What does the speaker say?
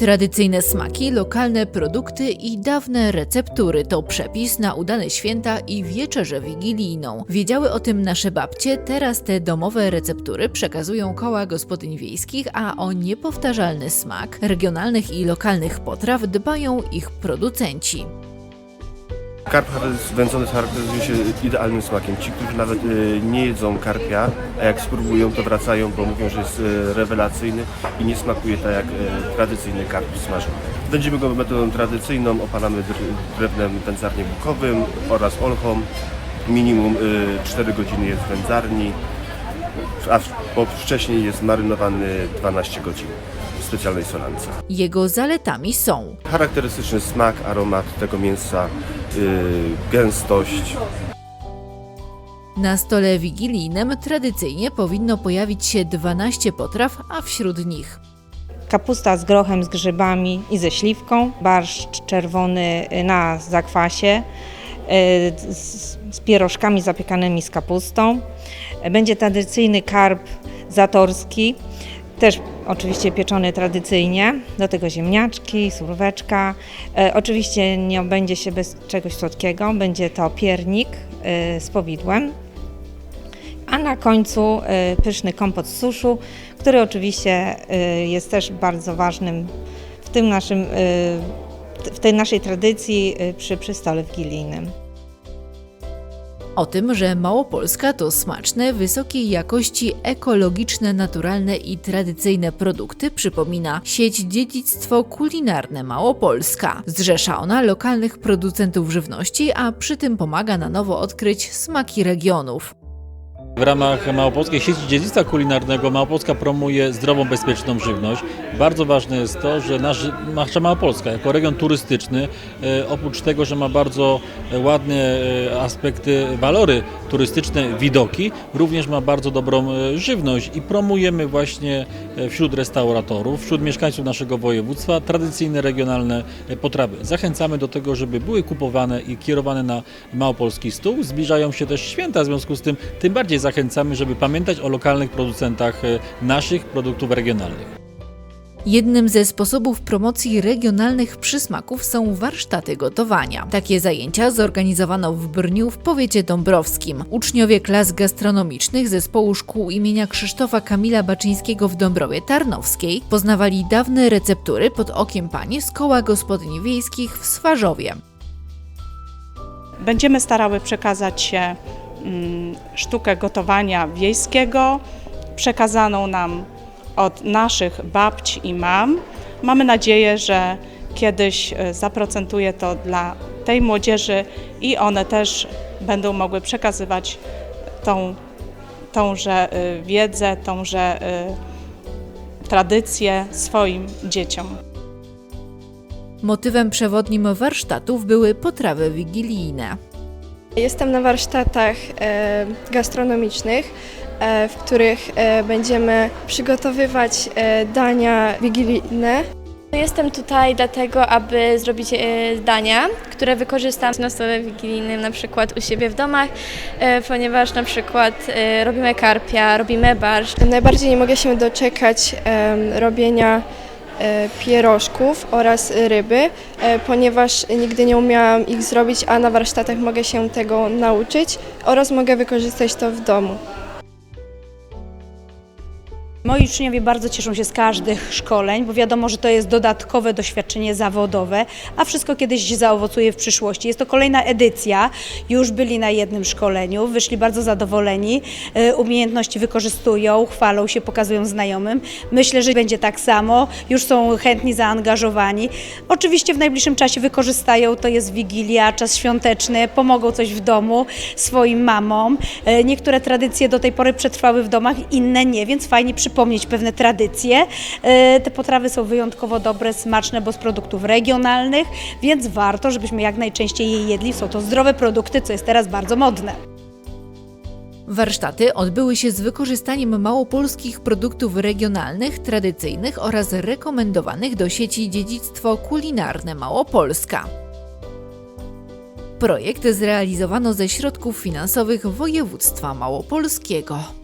Tradycyjne smaki, lokalne produkty i dawne receptury to przepis na udane święta i wieczerzę wigilijną. Wiedziały o tym nasze babcie, teraz te domowe receptury przekazują koła gospodyń wiejskich, a o niepowtarzalny smak regionalnych i lokalnych potraw dbają ich producenci. Karp wędzony charakteryzuje się idealnym smakiem. Ci, którzy nawet y, nie jedzą karpia, a jak spróbują, to wracają, bo mówią, że jest y, rewelacyjny i nie smakuje tak jak y, tradycyjny karp smażony. Wędzimy go metodą tradycyjną, opalamy dr- drewnem w wędzarni bukowym oraz olchą. Minimum y, 4 godziny jest w wędzarni, a bo wcześniej jest marynowany 12 godzin w specjalnej solance. Jego zaletami są Charakterystyczny smak, aromat tego mięsa, yy, gęstość. Na stole wigilijnym tradycyjnie powinno pojawić się 12 potraw, a wśród nich Kapusta z grochem, z grzybami i ze śliwką, barszcz czerwony na zakwasie, z, z pierożkami zapiekanymi z kapustą. Będzie tradycyjny karp zatorski, też oczywiście pieczony tradycyjnie, do tego ziemniaczki, suróweczka. E, Oczywiście nie obędzie się bez czegoś słodkiego, będzie to piernik y, z powidłem. A na końcu pyszny kompot z suszu, który oczywiście jest też bardzo ważnym w tym naszym, w tej naszej tradycji przy, przy stole wigilijnym. O tym, że Małopolska to smaczne, wysokiej jakości, ekologiczne, naturalne i tradycyjne produkty przypomina sieć Dziedzictwo Kulinarne Małopolska. Zrzesza ona lokalnych producentów żywności, a przy tym pomaga na nowo odkryć smaki regionów. W ramach Małopolskiej Sieci Dziedzictwa Kulinarnego Małopolska promuje zdrową, bezpieczną żywność. Bardzo ważne jest to, że nasz, nasza Małopolska jako region turystyczny, e, oprócz tego, że ma bardzo e, ładne e, aspekty, walory turystyczne, widoki, również ma bardzo dobrą żywność i promujemy właśnie wśród restauratorów, wśród mieszkańców naszego województwa tradycyjne, regionalne potrawy. Zachęcamy do tego, żeby były kupowane i kierowane na małopolski stół. Zbliżają się też święta, w związku z tym tym bardziej zachęcamy, żeby pamiętać o lokalnych producentach e, naszych produktów regionalnych. Jednym ze sposobów promocji regionalnych przysmaków są warsztaty gotowania. Takie zajęcia zorganizowano w Brniu w powiecie dąbrowskim. Uczniowie klas gastronomicznych zespołu szkół imienia Krzysztofa Kamila Baczyńskiego w Dąbrowie Tarnowskiej poznawali dawne receptury pod okiem pani z koła gospodyń wiejskich w Swarzowie. Będziemy starały przekazać się sztukę gotowania wiejskiego, przekazaną nam od naszych babci i mam. Mamy nadzieję, że kiedyś e, zaprocentuje to dla tej młodzieży i one też będą mogły przekazywać tą, tąże e, wiedzę, tąże e, tradycję swoim dzieciom. Motywem przewodnim warsztatów były potrawy wigilijne. Jestem na warsztatach e, gastronomicznych, e, w których e, będziemy przygotowywać dania wigilijne. Jestem tutaj dlatego, aby zrobić dania, które wykorzystam na stole wigilijnym, na przykład u siebie w domach, ponieważ na przykład robimy karpia, robimy barszcz. Najbardziej nie mogę się doczekać robienia pierożków oraz ryby, e, ponieważ nigdy nie umiałam ich zrobić, a na warsztatach mogę się tego nauczyć oraz mogę wykorzystać to w domu. Moi uczniowie bardzo cieszą się z każdych szkoleń, bo wiadomo, że to jest dodatkowe doświadczenie zawodowe, a wszystko kiedyś zaowocuje w przyszłości. Jest to kolejna edycja, już byli na jednym szkoleniu, wyszli bardzo zadowoleni, e, umiejętności wykorzystują, chwalą się, pokazują znajomym. Myślę, że będzie tak samo, już są chętni, zaangażowani. Oczywiście w najbliższym czasie wykorzystają, to jest Wigilia, czas świąteczny, pomogą coś w domu swoim mamom. E, Niektóre tradycje do tej pory przetrwały w domach, inne nie, więc fajnie przypomnieć pewne tradycje. E, Te potrawy są wyjątkowo dobre, smaczne, bo z produktów regionalnych, więc warto, żebyśmy jak najczęściej je jedli. Są to zdrowe produkty, co jest teraz bardzo modne. Warsztaty odbyły się z wykorzystaniem małopolskich produktów regionalnych, tradycyjnych oraz rekomendowanych do sieci Dziedzictwo Kulinarne Małopolska. Projekt zrealizowano ze środków finansowych województwa małopolskiego.